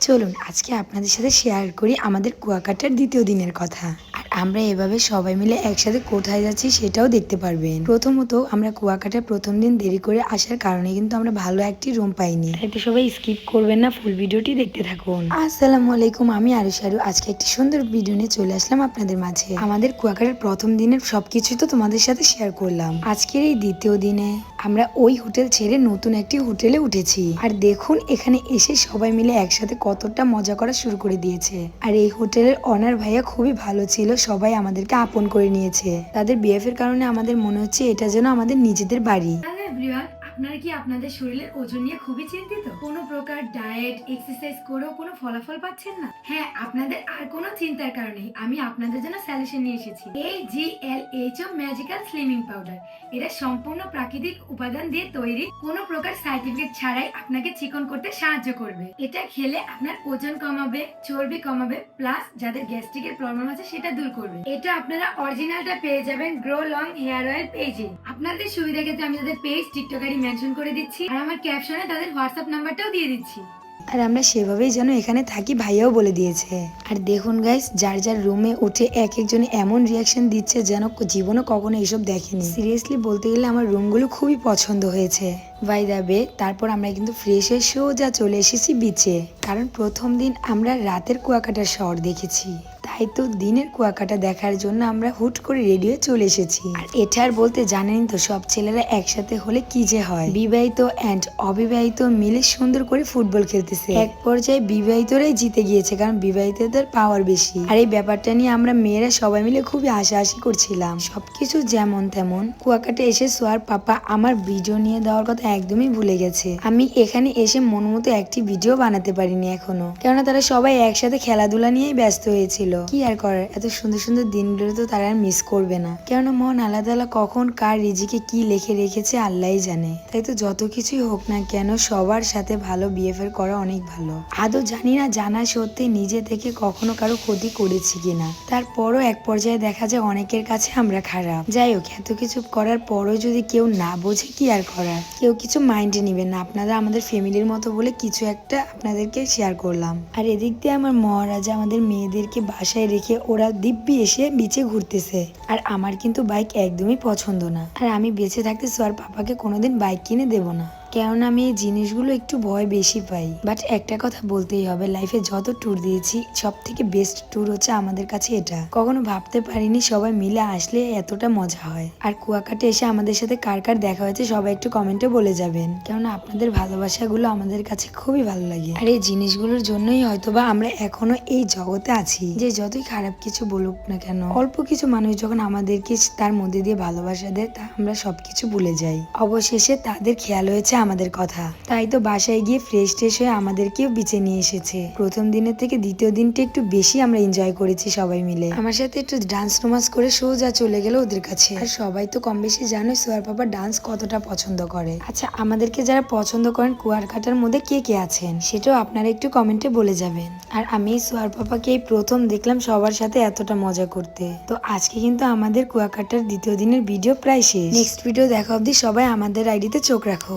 চলুন আজকে আপনাদের সাথে শেয়ার করি আমাদের কুয়াকাটার দ্বিতীয় দিনের কথা। আর আমরা এভাবে সবাই মিলে একসাথে কোথায় যাচ্ছি সেটাও দেখতে পারবেন। প্রথমত আমরা কুয়াকাটার প্রথম দিন দেরি করে আসার কারণে কিন্তু আমরা ভালো একটি রুম পাইনি। একটু সবাই স্কিপ করবেন না ফুল ভিডিওটি দেখতে থাকুন। আসসালামু আলাইকুম আমি আরু। সারু আজকে একটি সুন্দর ভিডিও নিয়ে চলে আসলাম আপনাদের মাঝে। আমাদের কুয়াকাটার প্রথম দিনের সবকিছুই তো তোমাদের সাথে শেয়ার করলাম। আজকের এই দ্বিতীয় দিনে আমরা ওই হোটেল ছেড়ে নতুন একটি হোটেলে উঠেছি। আর দেখুন, এখানে এসে সবাই মিলে একসাথে কতটা মজা করা শুরু করে দিয়েছে। আর এই হোটেলের অনার ভাইয়া খুবই ভালো ছিল, সবাই আমাদেরকে আপন করে নিয়েছে। তাদের বিএফ এর কারণে আমাদের মনে হচ্ছে এটা যেন আমাদের নিজেদের বাড়ি। আপনারা কি আপনাদের শরীরের ওজন নিয়ে খুবই চিন্তিত? কোনো প্রকার ডায়েট এক্সারসাইজ করেও কোনো ফলাফল পাচ্ছেন না? হ্যাঁ আপনাদের আর কোনো চিন্তার কারণে আমি আপনাদের জন্য সলিউশন নিয়ে এসেছি। এই G L H O magical slimming powder এটা সম্পূর্ণ প্রাকৃতিক উপাদান দিয়ে তৈরি। কোনো প্রকার সার্টিফিকেট ছাড়াই আপনাকে চিকন করতে সাহায্য করবে। এটা খেলে আপনার ওজন কমাবে, চর্বি কমাবে প্লাস যাদের গ্যাস্ট্রিকের প্রবলেম আছে সেটা দূর করবে। এটা আপনারা অরিজিনালটা পেয়ে যাবেন গ্রো লং হেয়ার অয়েল পেজে আপনাদের সুবিধা ক্ষেত্রে আমি তাদের পেজ টিকটকারি মেনশন করে দিচ্ছি। আর আমার ক্যাপশনে তাদের হোয়াটসঅ্যাপ নাম্বারটাও দিয়ে দিচ্ছি। আর আমরা সেভাবেই যেন এখানে থাকি ভাইয়াও বলে দিয়েছে। আর দেখুন গাইস যার যার রুমে উঠে এক একজনে এমন রিয়াকশন দিচ্ছে যেন জীবনে কখনো এসব দেখেনি। সিরিয়াসলি বলতে গেলে আমার রুমগুলো খুবই পছন্দ হয়েছে। বাই দাবে তারপর আমরা কিন্তু ফ্রেশ হয়ে সোজা চলে এসেছি বিচে কারণ প্রথম দিন আমরা রাতের কুয়াকাটার শহর দেখেছি। তাই তো দিনের কুয়াকাটা দেখার জন্য আমরা হুট করে রেডি হয়ে চলে এসেছি। আর এটা আর বলতে জানেন তো, সব ছেলেরা একসাথে হলে কি যে হয়। বিবাহিত অ্যান্ড অবিবাহিত মিলে সুন্দর করে ফুটবল খেলতেছে। এক পর্যায়ে বিবাহিতরাই জিতে গিয়েছে, কারণ বিবাহিতদের পাওয়ার বেশি। আর এই ব্যাপারটা নিয়ে আমরা মেয়েরা সবাই মিলে খুবই হাসাহাসি করছিলাম। সবকিছু যেমন তেমন, কুয়াকাটা এসে সোয়ার পাপা আমার ভিডিও নিয়ে দেওয়ার কথা একদমই ভুলে গেছে। আমি এখানে এসে মন মতো একটি ভিডিও বানাতে পারিনি এখনও। কেননা তারা সবাই একসাথে খেলাধুলা নিয়েই ব্যস্ত হয়েছিল। কি আর করার এত সুন্দর সুন্দর দিনগুলো তো তারা আর মিস করবে না। কেননা মন আলাদা আলাদা কখন কার রিজিকে কি লেখে রেখেছে আল্লাহই জানে। তাই তো যত কিছুই হোক না কেন সবার সাথে ভালো বিহেভিয়ার করা অনেক ভালো। আদৌ জানি না জানা সত্যি নিজে থেকে কখনো কারও ক্ষতি করেছি কিনা। তারপরও এক পর্যায়ে দেখা যায় অনেকের কাছে আমরা খারাপ। যাই হোক, এত কিছু করার পরও যদি কেউ না বোঝে কি আর করার? কেউ কিছু মাইন্ডে নিবেন না। আপনারা আমাদের ফ্যামিলির মতো বলে কিছু একটা আপনাদেরকে শেয়ার করলাম। আর এদিক দিয়ে আমার মহারাজা আমাদের মেয়েদেরকে বাসায় রেখে ওরা দিব্যি এসে বিচে ঘুরতেছে। আর আমার কিন্তু বাইক একদমই পছন্দ না। আর আমি বেঁচে থাকতে সোয়ার পাপাকে কোনোদিন বাইক কিনে দেব না। কেননা আমি এই জিনিসগুলো একটু ভয় বেশি পাই। বাট একটা কথা বলতেই হবে লাইফে যত ট্যুর দিয়েছি সব থেকে বেস্ট ট্যুর হচ্ছে আমাদের কাছে এটা। কখনো ভাবতে পারিনি সবাই মিলে আসলে এতটা মজা হয়। আর কুয়াকাটে এসে আমাদের সাথে কার কার দেখা হয়েছে, সবাই একটু কমেন্টে বলে যাবেন। কেননা আপনাদের ভালোবাসাগুলো আমাদের কাছে খুবই ভালো লাগে। আর এই জিনিসগুলোর জন্যই হয়তোবা আমরা এখনও এই জগতে আছি। যে যতই খারাপ কিছু বলুক না কেন, অল্প কিছু মানুষ যখন আমাদেরকে তার মধ্যে দিয়ে ভালোবাসা দেয়, তা আমরা সবকিছু ভুলে যাই। অবশেষে তাদের খেয়াল হয়েছে আমাদের কথা। তাই তো বাসায় গিয়ে ফ্রেশ ট্রেশ হয়ে আমাদেরকেও বিচে নিয়ে এসেছে। প্রথম দিনের থেকে দ্বিতীয় দিনটা একটু বেশি আমরা এনজয় করেছি সবাই মিলে। আমার সাথে একটু ডান্স রোমান্স করে সোজা চলে গেল ওদের কাছে। আর সবাই তো কম বেশি জানো সোয়ার পাপা ডান্স কতটা পছন্দ করে। আচ্ছা আমাদেরকে যারা পছন্দ করেন কুয়ারকাটার মধ্যে কে কে আছেন, সেটাও আপনারা একটু কমেন্টে বলে যাবেন। আর আমি সোয়ার পাপাকে এই প্রথম দেখলাম সবার সাথে এতটা মজা করতে। তো আজকে কিন্তু আমাদের কুয়াকাটার দ্বিতীয় দিনের ভিডিও প্রায় শেষ। নেক্সট ভিডিও দেখা অবধি সবাই আমাদের আইডিতে চোখ রাখো।